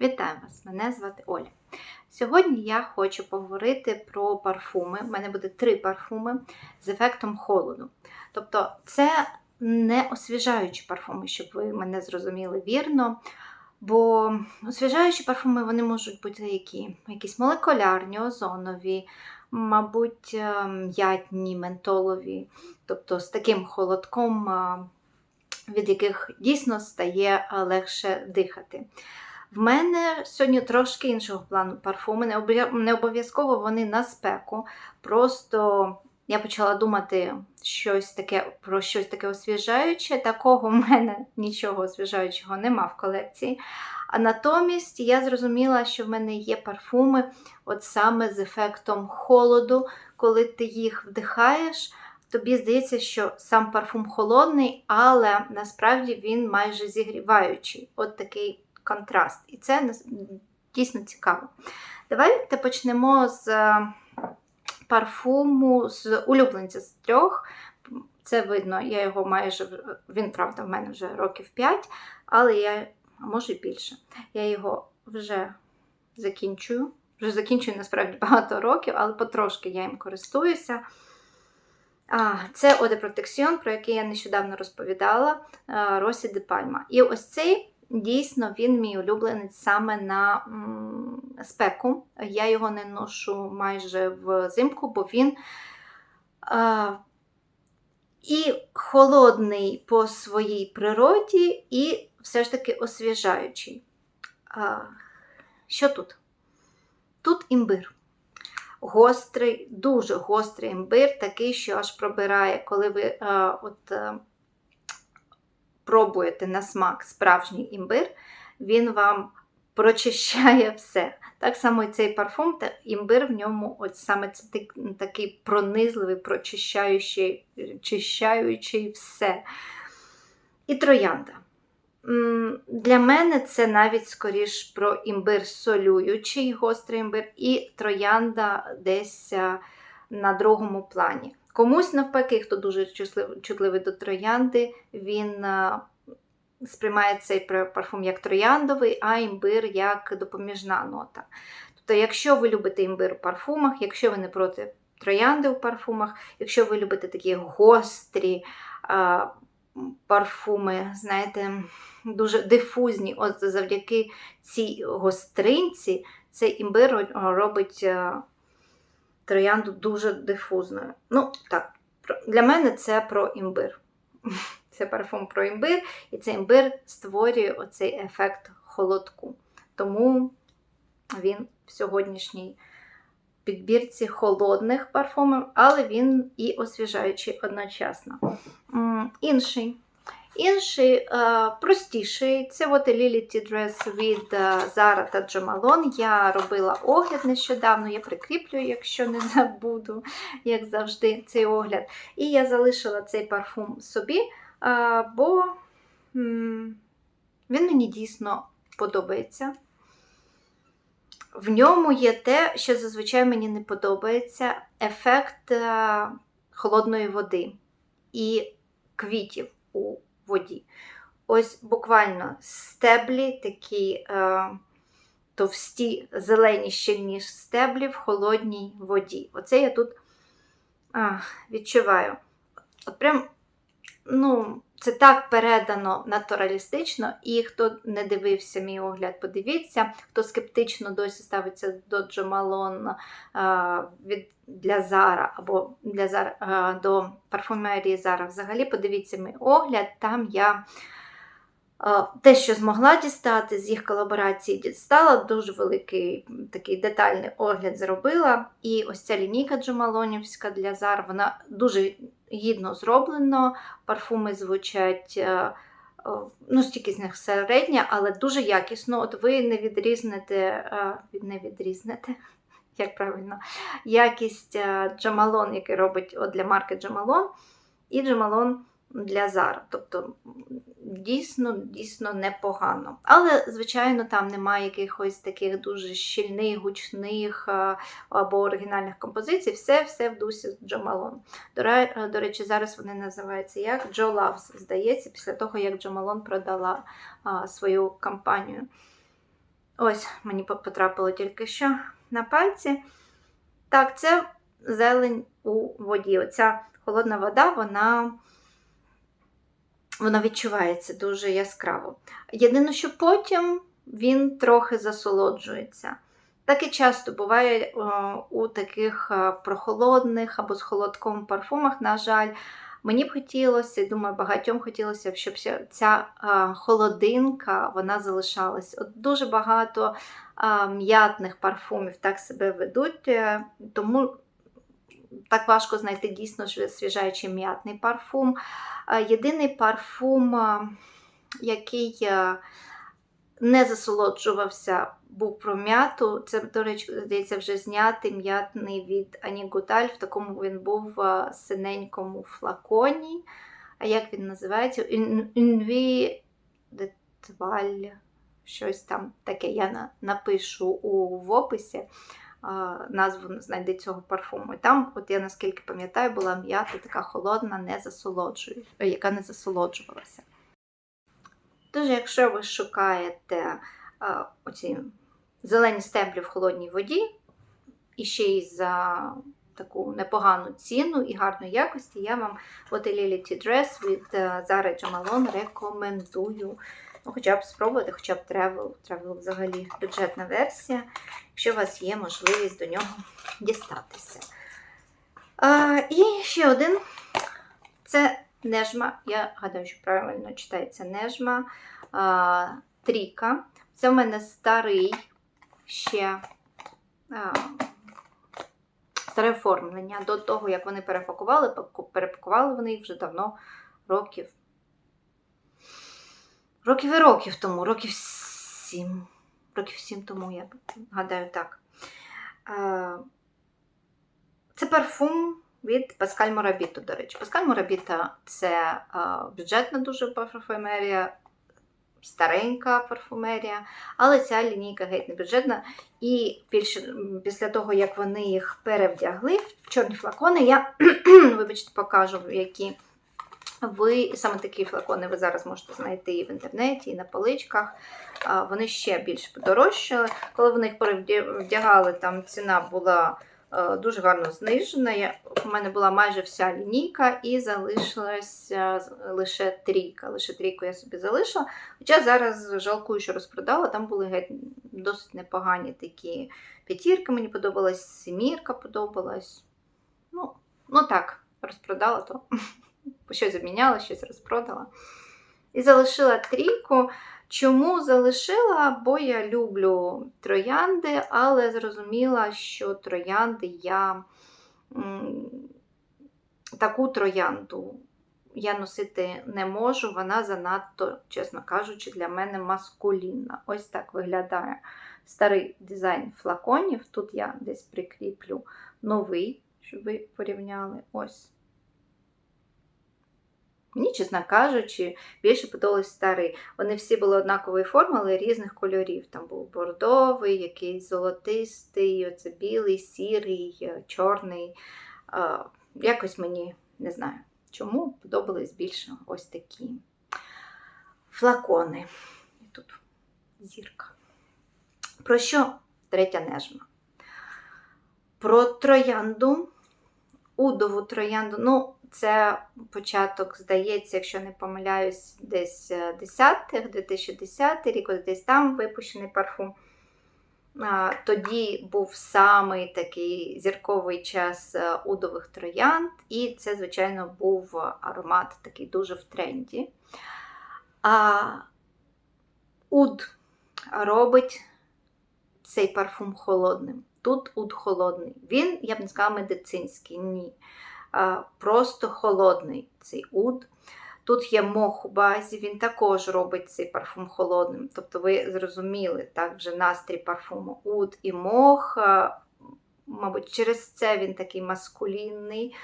Вітаю вас! Мене звати Оля. Сьогодні я хочу поговорити про парфуми. У мене буде три парфуми з ефектом холоду. Тобто, це не освіжаючі парфуми, щоб ви мене зрозуміли вірно. Бо освіжаючі парфуми вони можуть бути які? Якісь молекулярні, озонові, мабуть, е, м'ятні, ментолові, тобто з таким холодком, е, від яких дійсно стає е, легше дихати. В мене сьогодні трошки іншого плану парфуми. Не обов'язково вони на спеку. Просто я почала думати щось таке про щось таке освіжаюче. Такого в мене нічого освіжаючого нема в колекції. А натомість я зрозуміла, що в мене є парфуми, от саме з ефектом холоду, коли ти їх вдихаєш. Тобі здається, що сам парфум холодний, але насправді він майже зігріваючий. От такий контраст. І це дійсно цікаво. Давайте почнемо з е, парфуму з улюбленця з трьох. Це видно, я його майже він, правда, в мене вже років 5, але я, може і більше. Я його вже закінчую. Вже закінчую насправді багато років, але потрошки я їм користуюся. А, це de Protection, про який я нещодавно розповідала, Росі де Пальма. І ось цей дійсно він мій улюбленець саме на спеку. Я його не ношу майже взимку, бо він а, і холодний по своїй природі, і все ж таки освіжаючий. А, що тут? Тут імбир гострий, дуже гострий імбир, такий, що аж пробирає, коли ви е, от, е, пробуєте на смак справжній імбир, він вам прочищає все. Так само і цей парфум, та імбир в ньому, от саме це такий пронизливий, прочищаючий чищаючий все. І троянда. Для мене це навіть скоріш про імбир солюючий, гострий імбир, і троянда десь на другому плані. Комусь, навпаки, хто дуже чутливий до троянди, він сприймає цей парфум як трояндовий, а імбир як допоміжна нота. Тобто, якщо ви любите імбир у парфумах, якщо ви не проти троянди у парфумах, якщо ви любите такі гострі а, парфуми, знаєте, дуже дифузні. От завдяки цій гостринці цей імбир робить е, троянду дуже дифузною. Ну, так, для мене це про імбир. Це парфум про імбир, і цей імбир створює оцей ефект холодку. Тому він в сьогоднішній підбірці холодних парфумів, але він і освіжаючий одночасно. Інший. Інший е, простіший це от Lility Dress від е, Zara та Malone. Я робила огляд нещодавно, я прикріплю, якщо не забуду, як завжди, цей огляд. І я залишила цей парфум собі, е, бо він мені дійсно подобається. В ньому є те, що зазвичай мені не подобається: ефект холодної води і квітів у воді. Ось буквально стеблі такі е, товсті, зелені ніж стеблі в холодній воді. Оце я тут а, відчуваю. От прям, ну, це так передано натуралістично, і хто не дивився мій огляд, подивіться, хто скептично досі ставиться до Джомалон від для Зара або для Зара, а, до парфумерії Зара взагалі, подивіться мій огляд. Там я те, що змогла дістати з їх колаборації, дістала дуже великий такий детальний огляд зробила. І ось ця лінійка Джомалонівська для Зар, вона дуже гідно зроблена. Парфуми звучать. е, Ну, стільки з них середня, але дуже якісно. От ви не відрізнете, е, не відрізнете, як правильно, якість е, Джамалон, який робить от для марки Джамалон, і Джамалон для Зара. Тобто дійсно, дійсно непогано. Але, звичайно, там немає якихось таких дуже щільних, гучних е, або оригінальних композицій. Все, все в дусі Джамалон. До, до речі, зараз вони називаються як Джо Лавс, здається, після того, як Джамалон продала свою кампанію. Ось мені потрапило тільки що на пальці. Так, це зелень у воді. Оця холодна вода, вона, вона відчувається дуже яскраво. Єдине, що потім він трохи засолоджується. Так і часто буває е, у таких е, прохолодних або з холодком парфумах, на жаль. Мені б хотілося, і думаю, багатьом хотілося б, щоб ця- е, холодинка вона залишалась. От дуже багато м'ятних парфумів так себе ведуть, тому так важко знайти дійсно свіжаючий м'ятний парфум. Е, Єдиний парфум, е, який е, не засолоджувався, був про м'яту. Це, до речі, здається, вже знятий м'ятний від Ані Гуталь. В такому він був в синенькому флаконі. А як він називається? Інві де Тваль. Щось там таке. Я напишу у описі назву знайди цього парфуму. І там, от я наскільки пам'ятаю, була м'ята така холодна, не е, яка не засолоджувалася. Тож, якщо ви шукаєте а, оці зелені стеблі в холодній воді, і ще й за таку непогану ціну і гарної якості, я вам от Lility Dress від е, Zara Jamalon рекомендую. Ну, хоча б спробувати, хоча б Travel. Travel взагалі бюджетна версія, якщо у вас є можливість до нього дістатися. А, і ще один це Нежма. Я гадаю, що правильно читається Нежма. А, Тріка. Це в мене старий ще а, старе оформлення. До того, як вони перепакували, перепакували вони їх вже давно, років. Rоків і років тому, років сім. Років сім тому, я гадаю так. Е, Це парфум від Паскаль Морабіто, до речі. Паскаль Морабіто це е, бюджетна дуже парфумерія, старенька парфумерія, але ця лінійка геть не бюджетна. І більше, після того, як вони їх перевдягли в чорні флакони, я, вибачте, покажу, які ви саме такі флакони ви зараз можете знайти і в інтернеті, і на поличках. Вони ще більш подорожчали. Коли вони їх перевдягали, там ціна була е, дуже гарно знижена. У мене була майже вся лінійка і залишилася лише трійка. Лише трійку я собі залишила. Хоча зараз жалкую, що розпродала. Там були геть досить непогані такі п'ятірки. Мені подобалась, семірка подобалась. Ну, ну так, розпродала то. Щось обміняла, щось розпродала. І залишила трійку. Чому залишила? Бо я люблю троянди, але зрозуміла, що троянди я таку троянду я носити не можу, вона занадто, чесно кажучи, для мене маскулінна. Ось так виглядає старий дизайн флаконів. Тут я десь прикріплю новий, щоб ви порівняли. Ось. Мені, чесно кажучи, більше подобався старий. Вони всі були однакової форми, але різних кольорів. Там був бордовий, якийсь золотистий, оце білий, сірий, е, чорний. Якось мені не знаю, чому подобались більше ось такі флакони. І тут зірка. Про що третя нежма? Про троянду, удову троянду. Ну, це початок, здається, якщо не помиляюсь, десь 10-х, 2010 рік, ось десь там випущений парфум. Тоді був самий такий зірковий час е, удових троянд, і це, звичайно, був аромат такий дуже в тренді. А уд робить цей парфум холодним. Тут уд холодний. Він, я б не сказала, медицинський, ні. Просто холодний цей уд. Тут є мох у базі, він також робить цей парфум холодним. Тобто ви зрозуміли так, вже настрій парфуму уд і мох. Мабуть, через це він такий маскулінний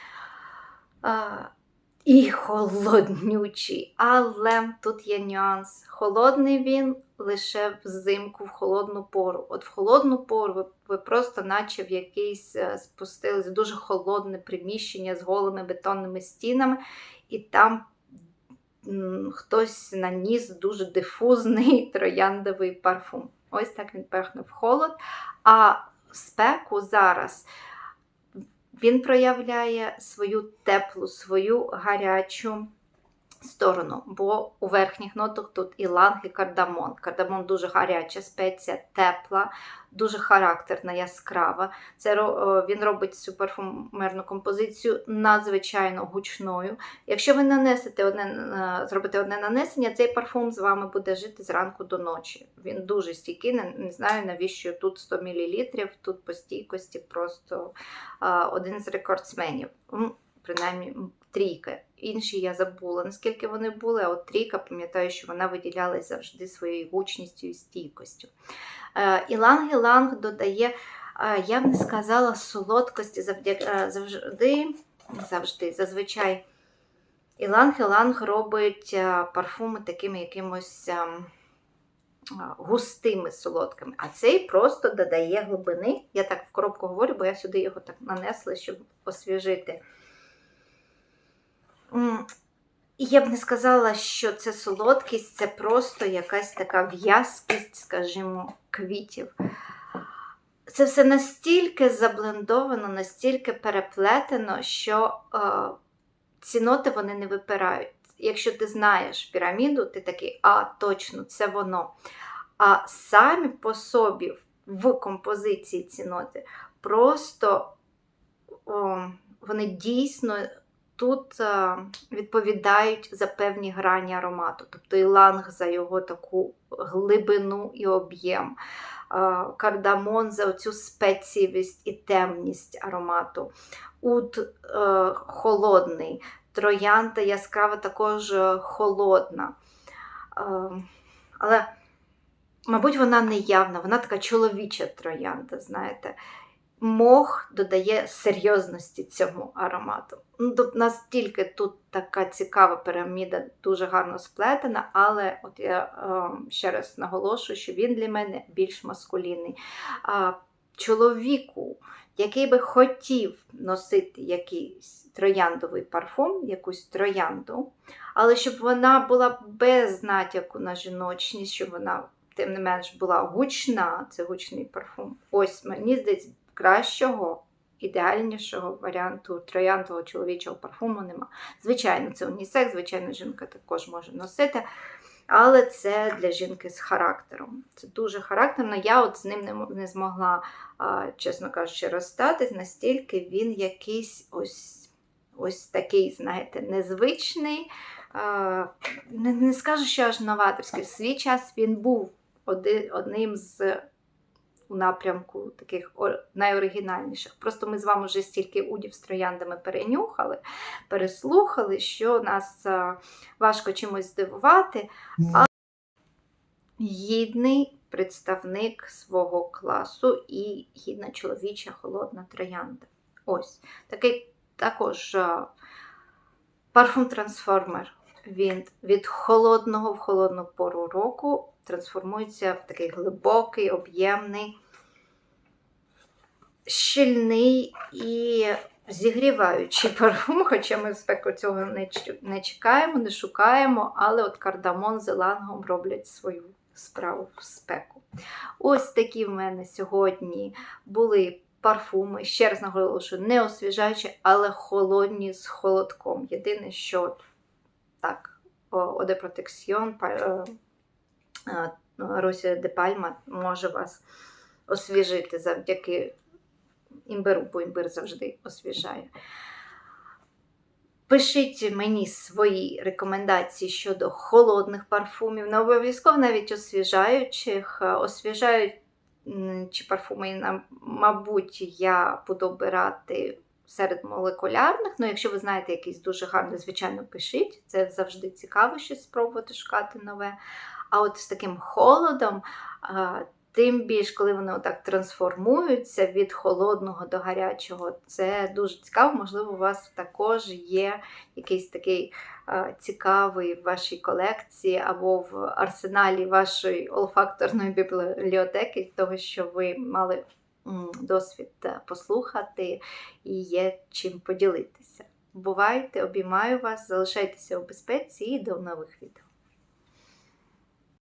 і холоднючий. Але тут є нюанс. Холодний він лише взимку, в холодну пору. От в холодну пору ви, ви просто, наче в якийсь е, спустились дуже холодне приміщення з голими бетонними стінами, і там м, хтось наніс дуже дифузний трояндовий парфум. Ось так він пахне в холод. А в спеку зараз він проявляє свою теплу, свою гарячу сторону, бо у верхніх нотах тут іланг і кардамон. Кардамон дуже гаряча спеція, тепла, дуже характерна, яскрава. Це він робить цю парфумерну композицію надзвичайно гучною. Якщо ви нанесете одне, е, зробите одне нанесення, цей парфум з вами буде жити зранку до ночі. Він дуже стійкий, не, знаю навіщо тут 100 мл, тут по стійкості просто один з рекордсменів. Принаймні м, трійка. Інші я забула, наскільки вони були, а от трійка, пам'ятаю, що вона виділялась завжди своєю гучністю і стійкостю. Е, Іланг-Іланг додає, е, я б не сказала, солодкості е, завжди, завжди, зазвичай. Іланг-Іланг робить е, парфуми такими якимось густими солодкими. А цей просто додає глибини. Я так в коробку говорю, бо я сюди його так нанесла, щоб освіжити. Я б не сказала, що це солодкість, це просто якась така в'язкість, скажімо, квітів. Це все настільки заблендовано, настільки переплетено, що е, ці ноти вони не випирають. Якщо ти знаєш піраміду, ти такий, а, точно, це воно. А самі по собі в композиції ці ноти просто о, вони дійсно тут е, відповідають за певні грані аромату. Тобто іланг за його таку глибину і об'єм, е, кардамон за оцю спецівість і темність аромату, ут е, холодний, троянда яскрава також холодна. Але Мабуть, вона не явна, вона така чоловіча троянда, знаєте. Мох додає серйозності цьому аромату. Ну, настільки тут така цікава піраміда, дуже гарно сплетена, але от я е, ще раз наголошую, що він для мене більш маскулінний. А, чоловіку, який би хотів носити якийсь трояндовий парфум, якусь троянду, але щоб вона була без натяку на жіночність, щоб вона тим не менш була гучна, це гучний парфум. Ось мені здається, кращого, ідеальнішого варіанту трояндового чоловічого парфуму нема. Звичайно, це унісекс, звичайно, жінка також може носити. Але це для жінки з характером. Це дуже характерно. Я от з ним не, не змогла, чесно кажучи, розстатись, настільки він якийсь ось ось такий, знаєте, незвичний. Не, не скажу, що аж новаторський. В свій час він був оди, одним з у напрямку таких найоригінальніших. Просто ми з вами вже стільки удів з трояндами перенюхали, переслухали, що нас важко чимось здивувати. А гідний представник свого класу і гідна чоловіча холодна троянда. Ось такий також парфум-трансформер. Він від холодного в холодну пору року трансформується в такий глибокий, об'ємний, щільний і зігріваючий парфум, хоча ми в спеку цього не, чекаємо, не шукаємо, але от кардамон з елангом роблять свою справу в спеку. Ось такі в мене сьогодні були парфуми. Ще раз наголошую, не освіжаючі, але холодні з холодком. Єдине, що так, Оде Протекціон, Росія де Пальма може вас освіжити завдяки імбиру, бо імбир завжди освіжає. Пишіть мені свої рекомендації щодо холодних парфумів, не обов'язково навіть освіжаючих. Освіжаючі парфуми, мабуть, я буду обирати серед молекулярних. Ну, якщо ви знаєте якийсь дуже гарний, звичайно, пишіть. Це завжди цікаво щось спробувати шукати нове. А от з таким холодом, тим більш, коли вони отак трансформуються від холодного до гарячого, це дуже цікаво. Можливо, у вас також є якийсь такий цікавий в вашій колекції або в арсеналі вашої олфакторної бібліотеки, того, що ви мали досвід послухати і є чим поділитися. Бувайте, обіймаю вас, залишайтеся у безпеці і до нових відео.